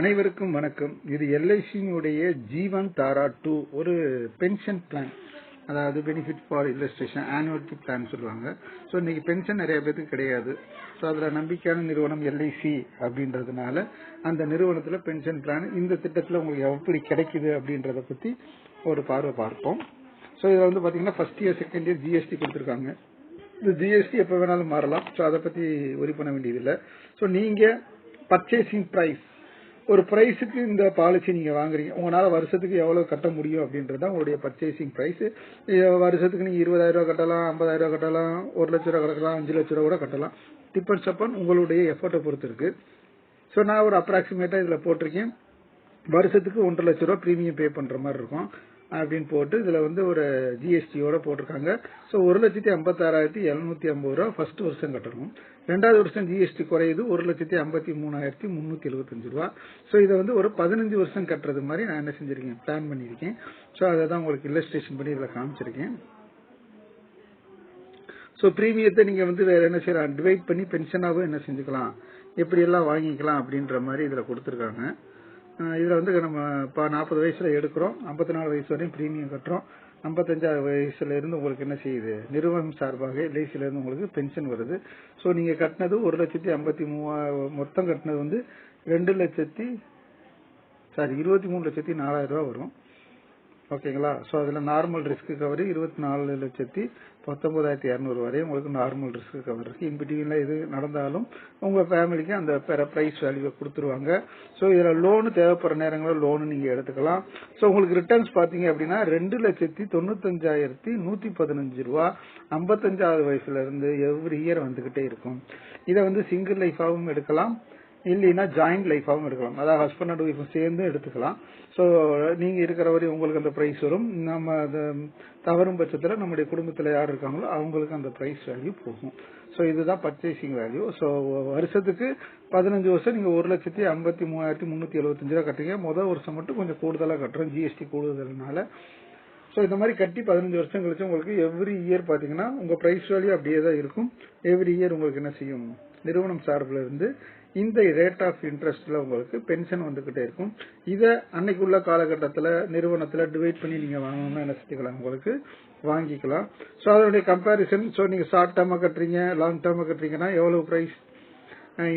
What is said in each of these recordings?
அனைவருக்கும் வணக்கம். இது எல்ஐசியினுடைய ஜீவன் தாரா டூ ஒரு பென்ஷன் பிளான் அதாவது benefit for illustration annuity plan சொல்லுவாங்க. ஸோ இன்னைக்கு பென்ஷன் நிறைய பேருக்கு கிடையாது. ஸோ அதில் நம்பிக்கையான நிறுவனம் எல்ஐசி அப்படின்றதுனால அந்த நிறுவனத்தில் பென்ஷன் பிளான் இந்த திட்டத்தில் உங்களுக்கு எப்படி கிடைக்குது அப்படின்றத பற்றி ஒரு பார்வை பார்ப்போம். ஸோ இதில் வந்து பார்த்தீங்கன்னா first year second year GST கொடுத்துருக்காங்க. இந்த ஜிஎஸ்டி எப்போ வேணாலும் மாறலாம். ஸோ அதை பற்றி ஒரி பண்ண வேண்டியதில்லை. ஸோ நீங்கள் பர்ச்சேசிங் ப்ரைஸ் ஒரு ப்ரைஸுக்கு இந்த பாலிசி நீங்க வாங்குறீங்க உங்களால வருஷத்துக்கு எவ்வளவு கட்ட முடியும் அப்படின்றது உங்களுடைய பர்ச்சேசிங் பிரைஸ் வருஷத்துக்கு நீங்க இருபதாயிரம் ரூபாய் கட்டலாம் ஐம்பதாயிரம் ரூபாய் கட்டலாம் ஒரு லட்ச ரூபாய் கட்டலாம் அஞ்சு லட்ச ரூபாய் கூட கட்டலாம். டிபெண்ட்ஸ் அப்பான் உங்களுடைய எஃபர்ட்டை பொறுத்து இருக்கு. ஸோ நான் ஒரு அப்ராக்சிமேட்டா இதுல போட்டிருக்கேன். வருஷத்துக்கு ஒன்றரை லட்ச ரூபாய் ப்ரீமியம் பே பண்ற மாதிரி இருக்கும். அப்படின்னு போட்டு இதுல வந்து ஒரு ஜிஎஸ்டியோட போட்டிருக்காங்க. ஸோ ஒரு லட்சத்தி ஐம்பத்தாறாயிரத்தி எழுநூத்தி ஐம்பது ரூபா ஃபர்ஸ்ட் வருஷம் கட்டணும். ரெண்டாவது வருஷம் ஜிஎஸ்டி குறையுது ஒரு லட்சத்தி ஐம்பத்தி மூணாயிரத்தி முந்நூத்தி எழுபத்தஞ்சு ரூபா. ஸோ இதை வந்து ஒரு பதினஞ்சு வருஷம் கட்டுறது மாதிரி நான் என்ன செஞ்சிருக்கேன்? பிளான் பண்ணியிருக்கேன். ஸோ அதை தான் உங்களுக்கு இல்லஸ்ட்ரேஷன் பண்ணி இதில் காமிச்சிருக்கேன். ஸோ ப்ரீமியத்தை நீங்கள் வந்து வேற என்ன செய்யலாம்? டிவைட் பண்ணி பென்ஷனாகவும் என்ன செஞ்சுக்கலாம்? எப்படி எல்லாம் வாங்கிக்கலாம் அப்படின்ற மாதிரி இதில் கொடுத்துருக்காங்க. இதில் வந்து நம்ம இப்போ நாற்பது வயசுல எடுக்கிறோம். ஐம்பத்தி நாலு வயசு வரையும் ப்ரீமியம் கட்டுறோம். ஐம்பத்தஞ்சாவது வயசுல இருந்து உங்களுக்கு என்ன செய்யுது? நிறுவனம் சார்பாக எல்ஐசில இருந்து உங்களுக்கு பென்ஷன் வருது. ஸோ நீங்க கட்டினது ஒரு லட்சத்தி ஐம்பத்தி மூவா மொத்தம் கட்டினது வந்து ரெண்டு லட்சத்தி சாரி இருபத்தி மூணு லட்சத்தி நாலாயிரம் ரூபா வரும். ஓகேங்களா? ஸோ அதில் நார்மல் ரிஸ்க் கவர் இருபத்தி நாலு லட்சத்தி பத்தொன்பதாயிரத்தி இரநூறு வரை உங்களுக்கு நார்மல் ரிஸ்க் கவர் இருக்குது இன்பிட்வீனில் எது நடந்தாலும் உங்கள் ஃபேமிலிக்கு அந்த ப்ரைஸ் வேல்யூவை கொடுத்துருவாங்க. ஸோ இதில் லோனு தேவைப்படுற நேரங்களில் லோனு நீங்கள் எடுத்துக்கலாம். ஸோ உங்களுக்கு ரிட்டர்ன்ஸ் பார்த்தீங்க அப்படின்னா ரெண்டு லட்சத்தி தொண்ணூத்தஞ்சாயிரத்தி நூற்றி பதினஞ்சு ரூபா. ஐம்பத்தஞ்சாவது வயசுலேருந்து எவ்ரி இயர் வந்துக்கிட்டே இருக்கும். இதை வந்து சிங்கிள் லைஃபாகவும் எடுக்கலாம். இல்லைன்னா ஜாயிண்ட் லைஃபாகவும் எடுக்கலாம் அதாவது ஹஸ்பண்ட் அண்ட் ஒய்ஃபும் சேர்ந்து எடுத்துக்கலாம். ஸோ நீங்கள் இருக்கிற வரையும் உங்களுக்கு அந்த ப்ரைஸ் வரும். நம்ம அது தவறும் பட்சத்தில் நம்முடைய குடும்பத்தில் யார் இருக்காங்களோ அவங்களுக்கு அந்த ப்ரைஸ் வேல்யூ போகும். ஸோ இதுதான் பர்ச்சேசிங் வேல்யூ ஸோ வருஷத்துக்கு பதினஞ்சு வருஷம் நீங்கள் ஒரு லட்சத்தி ஐம்பத்தி மூவாயிரத்தி முந்நூற்றி எழுபத்தஞ்சு ரூபா கட்டுறீங்க. முதல் வருஷம் மட்டும் கொஞ்சம் கூடுதலாக கட்டுறோம் ஜிஎஸ்டி கூடுதல்னால. ஸோ இந்த மாதிரி கட்டி பதினஞ்சு வருஷம் கழிச்சு உங்களுக்கு எவ்ரி இயர் பார்த்தீங்கன்னா உங்கள் ப்ரைஸ் வேல்யூ அப்படியே தான் இருக்கும். எவ்ரி இயர் உங்களுக்கு என்ன செய்யும்? நிறுவனம் சார்பில் இருந்து இந்த ரேட் ஆஃப் இன்ட்ரெஸ்ட்ல உங்களுக்கு பென்ஷன் வந்துகிட்டே இருக்கும். இதை அன்னைக்குள்ள காலகட்டத்தில் நிறுவனத்தில் டிவைட் பண்ணி நீங்க வாங்கணும்னா என்ன செஞ்சுக்கலாம் உங்களுக்கு வாங்கிக்கலாம். ஸோ அதனுடைய கம்பேரிசன் ஸோ நீங்க ஷார்ட் டேர்மாக கட்டுறீங்க லாங் டேர்மாக கட்டுறீங்கன்னா எவ்வளவு ப்ரைஸ்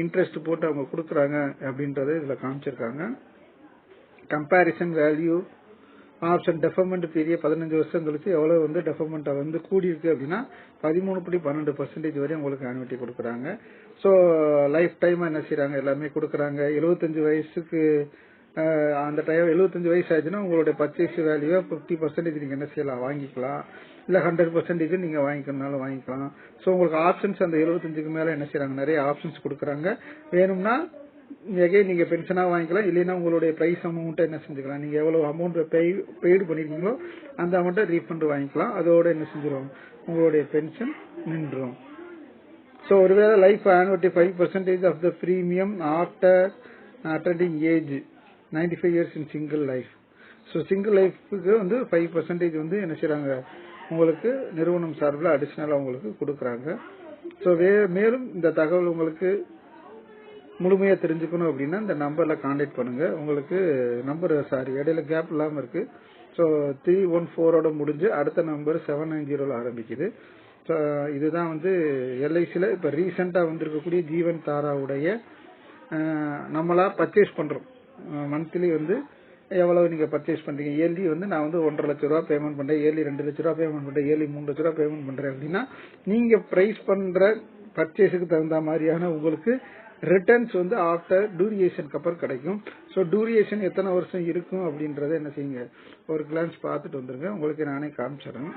இன்ட்ரெஸ்ட் போட்டு அவங்க கொடுக்குறாங்க அப்படின்றத இதில் காமிச்சிருக்காங்க. Comparison value option deferment period பதினஞ்சு வருஷம் கழிச்சு எவ்வளவு வந்து டெஃபர்மெண்ட் வந்து கூடி இருக்கு அப்படின்னா பதிமூணு புள்ளி பன்னெண்டு பர்சன்டேஜ் வரை உங்களுக்கு ஆனுவிட்டி கொடுக்குறாங்க. ஸோ லைஃப் டைம் என்ன செய்யறாங்க எல்லாமே கொடுக்குறாங்க. எழுபத்தஞ்சு வயசுக்கு அந்த டைம் எழுபத்தஞ்சு வயசு ஆச்சுன்னா உங்களுடைய பர்ச்சேஸ் வேல்யூவை ஃபிஃப்டி பர்சன்டேஜ் நீங்க என்ன செய்யலாம்? வாங்கிக்கலாம். இல்ல ஹண்ட்ரட் பர்சன்டேஜ் நீங்க வாங்கிக்கணும்னாலும் வாங்கிக்கலாம். ஸோ உங்களுக்கு ஆப்ஷன்ஸ் அந்த எழுபத்தஞ்சுக்கு மேல என்ன செய்யறாங்க நிறைய ஆப்ஷன்ஸ் கொடுக்குறாங்க. வேணும்னா எகைன் நீங்க பென்ஷனா வாங்கிக்கலாம் இல்லைன்னா உங்களுடைய பிரைஸ் அமௌண்ட்டை என்ன செஞ்சுக்கலாம். நீங்க எவ்வளவு அமௌண்ட் பெய்டு பண்ணிருக்கீங்களோ அந்த அமௌண்ட்டை ரீஃபண்ட் வாங்கிக்கலாம். அதோட என்ன செஞ்சிடும் உங்களுடைய பென்ஷன் நின்றும் ஸோ ஒருவேளை life annuity five percentage of the premium after attending age ninety five years in single life so single லைஃபுக்கு வந்து ஃபைவ் பர்சன்டேஜ் வந்து என்ன செய்யறாங்க உங்களுக்கு நிறுவனம் சார்பில் அடிஷ்னலாக உங்களுக்கு கொடுக்குறாங்க. ஸோ வே மேலும் இந்த தகவல் உங்களுக்கு முழுமையா தெரிஞ்சுக்கணும் அப்படின்னா இந்த நம்பர்ல கான்டாக்ட் பண்ணுங்க. உங்களுக்கு நம்பர் சாரி இடையில கேப் இல்லாம இருக்கு. ஸோ த்ரீ ஒன் ஃபோரோட முடிஞ்சு அடுத்த நம்பர் செவன் நைன் ஜீரோல ஆரம்பிக்குது. ஸோ இதுதான் வந்து எல்ஐசியில் இப்போ ரீசெண்டாக வந்திருக்கக்கூடிய ஜீவன் தாராவுடைய நம்மளா பர்ச்சேஸ் பண்ணுறோம் மந்த்லி வந்து எவ்வளவு நீங்கள் பர்ச்சேஸ் பண்ணுறீங்க இயர்லி வந்து நான் வந்து ஒன்றரை லட்ச ரூபா பேமெண்ட் பண்ணுறேன் இயர்லி ரெண்டு லட்ச ரூபா பேமெண்ட் பண்ணுறேன் இயர்லி மூணு லட்ச ரூபா பேமெண்ட் பண்ணுறேன் அப்படின்னா நீங்கள் ப்ரைஸ் பண்ணுற பர்ச்சேஸுக்கு தகுந்த மாதிரியான உங்களுக்கு ரிட்டர்ன்ஸ் வந்து ஆஃப்டர் டூரியேஷனுக்கு அப்புறம் கிடைக்கும். ஸோ டூரியேஷன் எத்தனை வருஷம் இருக்கும் அப்படின்றத என்ன செய்யுங்க? ஒரு கிளான்ஸ் பார்த்துட்டு வந்துருங்க. உங்களுக்கு நானே காமிச்சிடுறேன்.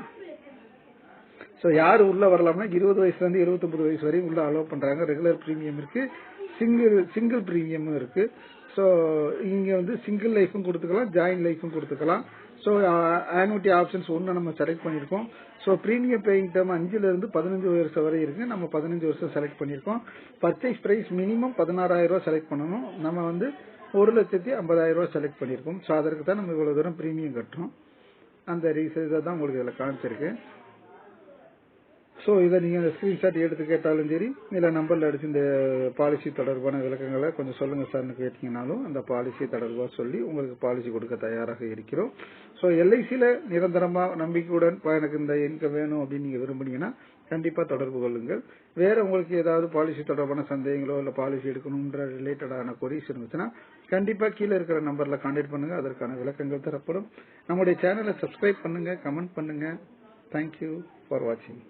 ஸோ யார் உள்ள வரலாம்னா இருபது வயசுலேருந்து இருபத்தொம்பது வயசு வரையும் உள்ள அலோவ் பண்ணுறாங்க ரெகுலர் ப்ரீமியம் இருக்கு. சிங்கிள் சிங்கிள் ப்ரீமியமும் இருக்கு. ஸோ இங்கே வந்து சிங்கிள் லைஃபும் கொடுத்துக்கலாம் ஜாயின் லைஃபும் கொடுத்துக்கலாம். ஸோ ஆனுவிட்டி ஆப்ஷன்ஸ் ஒன்று நம்ம செலக்ட் பண்ணியிருக்கோம். ஸோ ப்ரீமியம் பேயிங் டேர்ம் அஞ்சுலேருந்து பதினஞ்சு வருஷம் வரை இருக்குது நம்ம பதினஞ்சு வருஷம் செலக்ட் பண்ணியிருக்கோம். பர்ச்சேஸ் ப்ரைஸ் மினிமம் பதினாறாயிரம் ரூபா செலக்ட் பண்ணணும். நம்ம வந்து ஒரு லட்சத்தி ஐம்பதாயிரம் ரூபாய் செலக்ட் பண்ணியிருக்கோம். ஸோ அதற்கு தான் நம்ம இவ்வளோ தூரம் ப்ரீமியம் கட்டுறோம். அந்த ரீசன் இதை தான் உங்களுக்கு இதில் காமிச்சிருக்கு. ஸோ இதை நீங்கள் ஸ்க்ரீன்ஷாட் எடுத்து கேட்டாலும் சரி இல்லை நம்பரில் அடிச்சு இந்த பாலிசி தொடர்பான விளக்கங்களை கொஞ்சம் சொல்லுங்கள் சார்னு கேட்டிங்கனாலும் அந்த பாலிசி தொடர்பாக சொல்லி உங்களுக்கு பாலிசி கொடுக்க தயாராக இருக்கிறோம். ஸோ எல்ஐசியில் நிரந்தரமாக நம்பிக்கையுடன் எனக்கு இந்த இன்கம் வேணும் அப்படின்னு நீங்கள் விரும்புனீங்கன்னா கண்டிப்பாக தொடர்பு கொள்ளுங்கள். வேற உங்களுக்கு ஏதாவது பாலிசி தொடர்பான சந்தேகங்களோ இல்லை பாலிசி எடுக்கணுன்ற ரிலேட்டடான கொரிஸ் இருந்துச்சுன்னா கண்டிப்பாக கீழே இருக்கிற நம்பரில் கான்டாக்ட் பண்ணுங்கள் அதற்கான விளக்கங்கள் தரப்படும். நம்முடைய சேனலை சப்ஸ்கிரைப் பண்ணுங்கள் கமெண்ட் பண்ணுங்கள் தேங்க்யூ ஃபார் வாட்சிங்